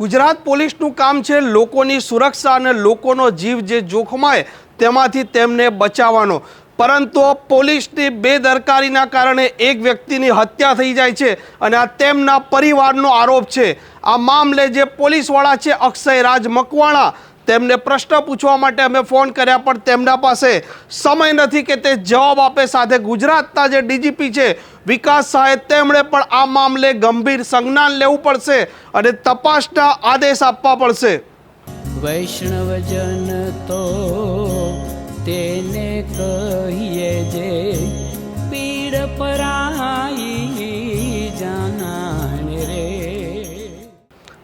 ગુજરાત પોલીસનું કામ છે લોકોની સુરક્ષા અને લોકોનો જીવ જે જોખમાય તેમાંથી તેમને બચાવવાનો. પરંતુ પોલીસની બેદરકારીના કારણે એક વ્યક્તિની હત્યા થઈ જાય છે અને આ તેમના પરિવારનો આરોપ છે. આ મામલે જે પોલીસવાળા છે અક્ષય રાજ મકવાણા, તેમને પ્રશ્ન પૂછવા માટે અમે ફોન કર્યા પણ તેમના પાસે સમય નથી કે તે જવાબ આપે. સાથે ગુજરાતના જે ડીજીપી છે વિકાસ સાહેબ તેમણે પણ આ મામલે ગંભીર સંજ્ઞાન લેવું પડશે અને તપાસના આદેશ આપવા પડશે. વૈષ્ણવજન તો તેને કહીએ જે પીડ પરાઈ જાનાને રે.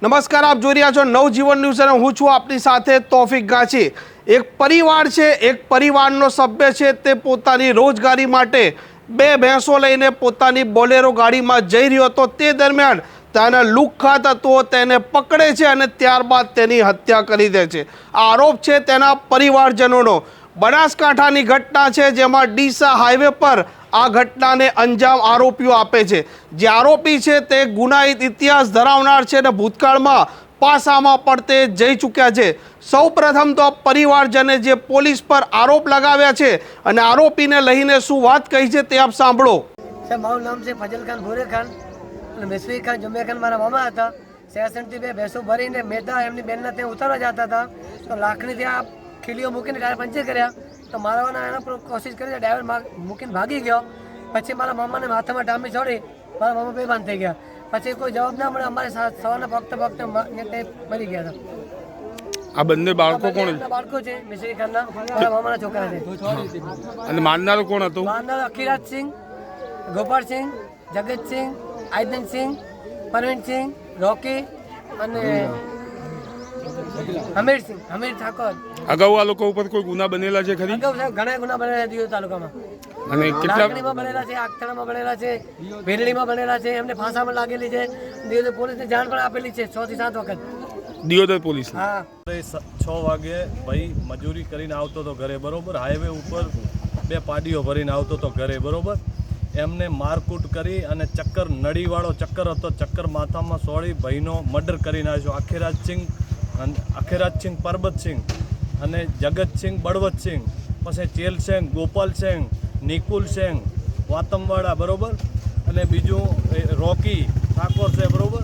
નમસ્કાર આપ જોઈ રહ્યા છો નવજીવન ન્યૂઝ અને હું છું આપની સાથે તોફિક ગાછી એક પરિવાર છે એક પરિવારનો સભ્ય છે તે પોતાની રોજગારી માટે બે ભેંસો લઈને પોતાની બોલેરો ગાડીમાં જઈ રહ્યો હતો. તે દરમિયાન તેના લુખ્ખા તત્વો તેને પકડે છે અને ત્યારબાદ તેની હત્યા કરી દે છે. આ આરોપ છે તેના પરિવારજનોનો. બનાસકાંઠાની ઘટના છે જેમાં ડીસા હાઈવે પર આ ઘટનાને અંજામ આરોપીઓ આપે છે. જે આરોપી છે તે ગુનાહિત ઇતિહાસ ધરાવનાર છે અને ભૂતકાળમાં પાસામાં પડતે જઈ ચૂક્યા છે. સૌ પ્રથમ તો પરિવારજને જે પોલીસ પર આરોપ લગાવ્યા છે અને આરોપીને લઈને શું વાત કહી છે તે આપ સાંભળો. સાહેબ, મારું નામ છે ફજલ ખાન ભોરે ખાન અને મિસરી ખાન જુમ્યા ખાન મારા મામા હતા. સેસનથી બે ભેંસો ભરીને મહેતા એમની બેનના ત્યાં ઉતારવા જતા હતા. તો લાખણી ત્યાં ખીલીઓ મૂકીને ટાયર પંચર કર્યા. તો મારવાના એના પર કોશિશ કરી ડ્રાઈવર મૂકીને ભાગી ગયો. પછી મારા મામાને માથામાં ટામી છોડી મારા મામા બેભાન થઈ ગયા. પછી કોઈ જવાબ ના મળે અમારે સવારના ફક્ત પગતા મ- ને તે મરી ગયા હતા. આ બંને બાળકો કોણ બાળકો છે મિશ્રી ખાનના મામાના છોકરા છે. અને મારનારો કોણ હતો? માનનાર અખિરાજસિંહ ગોપાલસિંહ જગતસિંહ આયદનસિંહ પરવીનસિંહ રોકી અને હમીરસિંહ હમીર ઠાકોર. અગાઉ આ લોકો ઉપર કોઈ ગુના બનેલા છે ખરી? અગાઉ ઘણા ગુના બનેલા છે તાલુકામાં. અને કેટલા લાકડીમાં બનેલા છે આગથાણામાં બનેલા છે ભેરડીમાં બનેલા છે એમને ફાંસામાં લાગેલી છે. દિયોદર પોલીસને જાણ પણ આપેલી છે છ થી સાત વખત. દિયોદર પોલીસ હા. છ વાગે ભાઈ મજૂરી કરીને આવતો હતો ઘરે બરોબર? હાઈવે ઉપર બે પાડીઓ ભરીને આવતો હતો ઘરે બરોબર? એમને મારકૂટ કરી અને ચક્કર નળીવાળો ચક્કર હતો ચક્કર માથામાં સોળી ભાઈનો મર્ડર કરીને આવ્યો અખેરાજસિંહ અને અખેરાજસિંહ પરબતસિંહ અને જગતસિંહ બળવતસિંહ પછી ચેલસિંહ ગોપાલસિંહ સેંગ વાતમવાળા બરોબર? અને બીજું રોકી ઠાકોર છે બરોબર?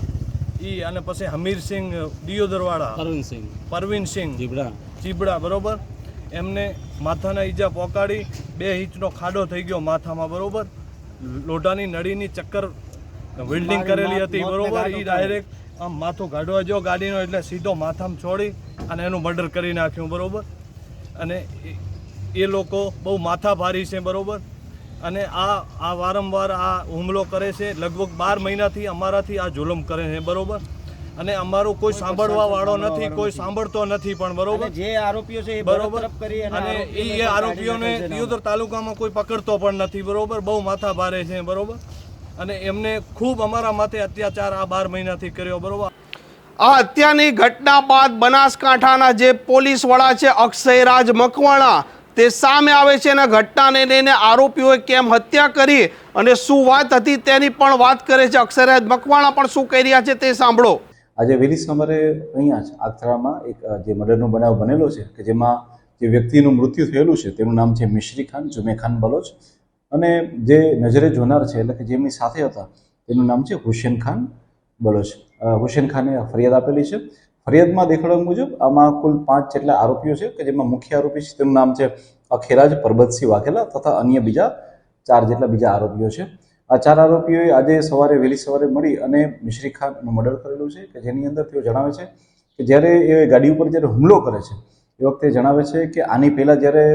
ઈ અને પછી હમીરસિંહ દિયોદરવાળા. અરુણસિંહ પરવીનસિંહ જીબડા. ચીબડા બરાબર? એમને માથાના ઈજા પોકાડી બે ઇંચનો ખાડો થઈ ગયો માથામાં બરોબર? લોઢાની નળીની ચક્કર વેલ્ડિંગ કરેલી હતી બરાબર? એ ડાયરેક્ટ આમ માથું કાઢવા જો ગાડીનો એટલે સીધો માથામાં છોડી અને એનું મર્ડર કરી નાખ્યું બરાબર? અને એ- લોકો બહુ માથાભારી છે બરાબર? અને આ આ વારંવાર આ હુમલો કરે છે. લગભગ બાર મહિનાથી અમારાથી આ જુલમ કરે છે બરાબર? અને અમારું કોઈ સાંભળવા વાળો નથી કોઈ સાંભળતો નથી પણ બરોબર? જે આરોપીઓ છે બરોબર? અને અને એ આરોપીઓને દિયોદર તાલુકામાં કોઈ પકડતો પણ નથી બરોબર? બહુ માથા ભારે છે બરોબર? અને એમને ખૂબ અમારા માથે અત્યાચાર આ બાર મહિનાથી કર્યો બરોબર? આ હત્યાની ઘટના બાદ બનાસકાંઠાના જે પોલીસ વડા છે અક્ષયરાજ મકવાણા તે સામે આવે છે અને ઘટનાને લઈને આરોપીઓએ કેમ હત્યા કરી અને શું વાત હતી તેની પણ વાત કરે છે અક્ષરાજ મકવાણા પણ શું કહી રહ્યા છે તે સાંભળો. આજે વહેલી સવારે અહીંયા જ આથરામાં એક જે મર્ડરનો બનાવ બનેલો છે કે જેમાં જે વ્યક્તિનું મૃત્યુ થયેલું છે તેનું નામ છે મિશ્રી ખાન, જુમે ખાન બલોચ. અને જે નજરે જોનાર છે એટલે કે જેમની સાથે હતા તેનું નામ છે હુસેન ખાન બલોચ. હુસેન ખાને ફરિયાદ આપેલી છે. ફરિયાદમાં દેખાડવા મુજબ આમાં કુલ પાંચ જેટલા આરોપીઓ છે કે જેમાં મુખ્ય આરોપી છે તેનું નામ છે અખેરાજ પરબતસિંહ વાઘેલા તથા અન્ય બીજા ચાર જેટલા બીજા આરોપીઓ છે. આ ચાર આરોપીઓએ આજે સવારે, વહેલી સવારે મળી અને મિશ્રી ખાનનું મર્ડર કરેલું છે કે જેની અંદર તેઓ જણાવે છે કે જ્યારે એ ગાડી ઉપર જ્યારે હુમલો કરે છે, એ વખતે જણાવે છે કે આની પહેલાં જ્યારે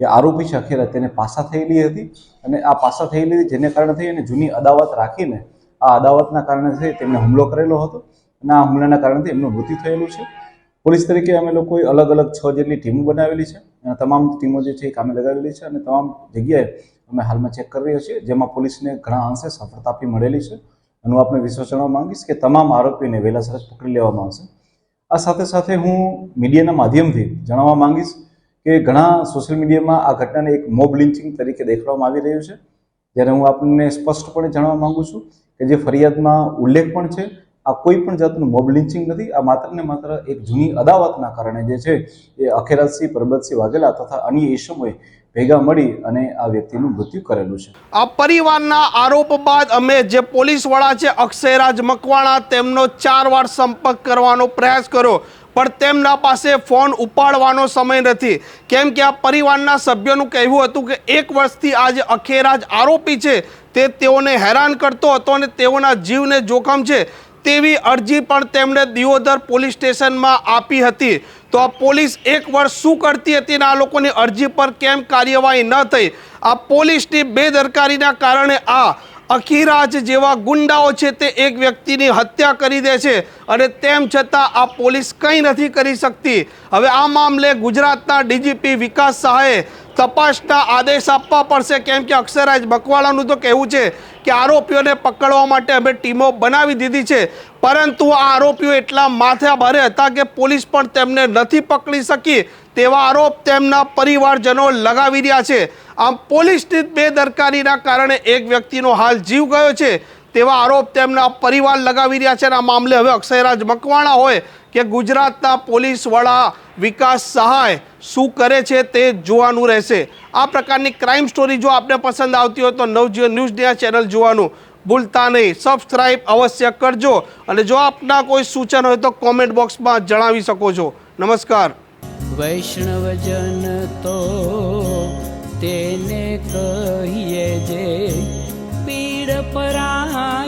જે આરોપી છે અખેરા તેને પાસા થયેલી હતી અને આ પાસા થયેલી જેને કારણે થઈ અને જૂની અદાવત રાખીને આ અદાવતના કારણે તેમણે હુમલો કરેલો હતો. અને આ હુમલાના કારણથી એમનું મૃત્યુ થયેલું છે. પોલીસ તરીકે અમે લોકોએ અલગ અલગ છ જેટલી ટીમો બનાવેલી છે. અને તમામ ટીમો જે છે એ કામે લગાવેલી છે અને તમામ જગ્યાએ અમે હાલમાં ચેક કરી રહ્યા છીએ, જેમાં પોલીસને ઘણા અંશે સફળતા આપી મળેલી છે. અને હું આપને વિશ્વાસ જણાવવા માંગીશ કે તમામ આરોપીને વહેલાસર પકડી લેવામાં આવશે. આ સાથે સાથે હું મીડિયાના માધ્યમથી જણાવવા માંગીશ કે ઘણા સોશિયલ મીડિયામાં આ ઘટનાને એક મોબ લિન્ચિંગ તરીકે દેખાડવામાં આવી રહ્યું છે. જ્યારે હું આપને સ્પષ્ટપણે જણાવવા માંગુ છું કે જે ફરિયાદમાં ઉલ્લેખ પણ છે આ કોઈ પણ જાતનું મોબ લિન્ચિંગ નથી. આ માત્ર ને માત્ર એક જૂની અદાવતના કારણે જે છે, એ અખેરાજસિંહ પરબતસિંહ વાઘેલા તથા અન્ય ઈસમોએ ભેગા મળી અને આ વ્યક્તિનું મૃત્યુ કરેલું છે. આ પરિવારના આરોપ બાદ અમે જે પોલીસ વડા છે, અક્ષયરાજ મકવાણા, તેમનો ચાર વાર સંપર્ક કરવાનો પ્રયાસ કર્યો. પણ તેમના પાસે ફોન ઉપાડવાનો સમય નથી. કેમ કે આ પરિવારના સભ્યોનું કહેવું હતું કે એક વર્ષથી આ જે અખેરાજ આરોપી છે, તે તેઓને હેરાન કરતો હતો અને તેઓના જીવને જોખમ છે. તેવી અરજી પણ તેમણે દિયોદર પોલીસ સ્ટેશનમાં આપી હતી. તો આ પોલીસ એક વર્ષ શું કરતી હતી અને આ લોકોની અરજી પર કેમ કાર્યવાહી ન થઈ? આ પોલીસની બેદરકારીના કારણે આ અખીરાજ જેવા ગુંડાઓ છે તે એક વ્યક્તિની હત્યા કરી દે છે અને તેમ છતાં આ પોલીસ કંઈ નથી કરી શકતી. હવે આ મામલે ગુજરાતના ડીજીપી વિકાસ શાહે તપાસના આદેશ આપવા પડશે. કેમ કે અક્ષરાજ બકવાળાનું તો કહેવું છે કે આરોપીઓને પકડવા માટે અમે ટીમો બનાવી દીધી છે. પરંતુ આ આરોપીઓ એટલા માથા ભારે હતા કે પોલીસ પણ તેમને નથી પકડી શકી તેવા આરોપ તેમના પરિવારજનો લગાવી રહ્યા છે. આમ પોલીસની બેદરકારીના કારણે એક વ્યક્તિનો હાલ જીવ ગયો છે. તેવા આરોપ તેમના પરિવાર લગાવી રહ્યા છે અને આ મામલે હવે અક્ષયરાજ મકવાણા હોય કે ગુજરાતના પોલીસ વડા વિકાસ સહાય શું કરે છે તે જોવાનું રહેશે. આ પ્રકારની ક્રાઇમ સ્ટોરી જો આપને પસંદ આવતી હોય તો નવજીવન ન્યૂઝ ચેનલ જોવાનું ભૂલતા નહીં. સબસ્ક્રાઇબ અવશ્ય કરજો અને જો આપના કોઈ સૂચન હોય તો કોમેન્ટ બોક્સમાં જણાવી શકો છો. નમસ્કાર. વૈષ્ણવજન તો તેને કહીએ જે પીડ પરાઈ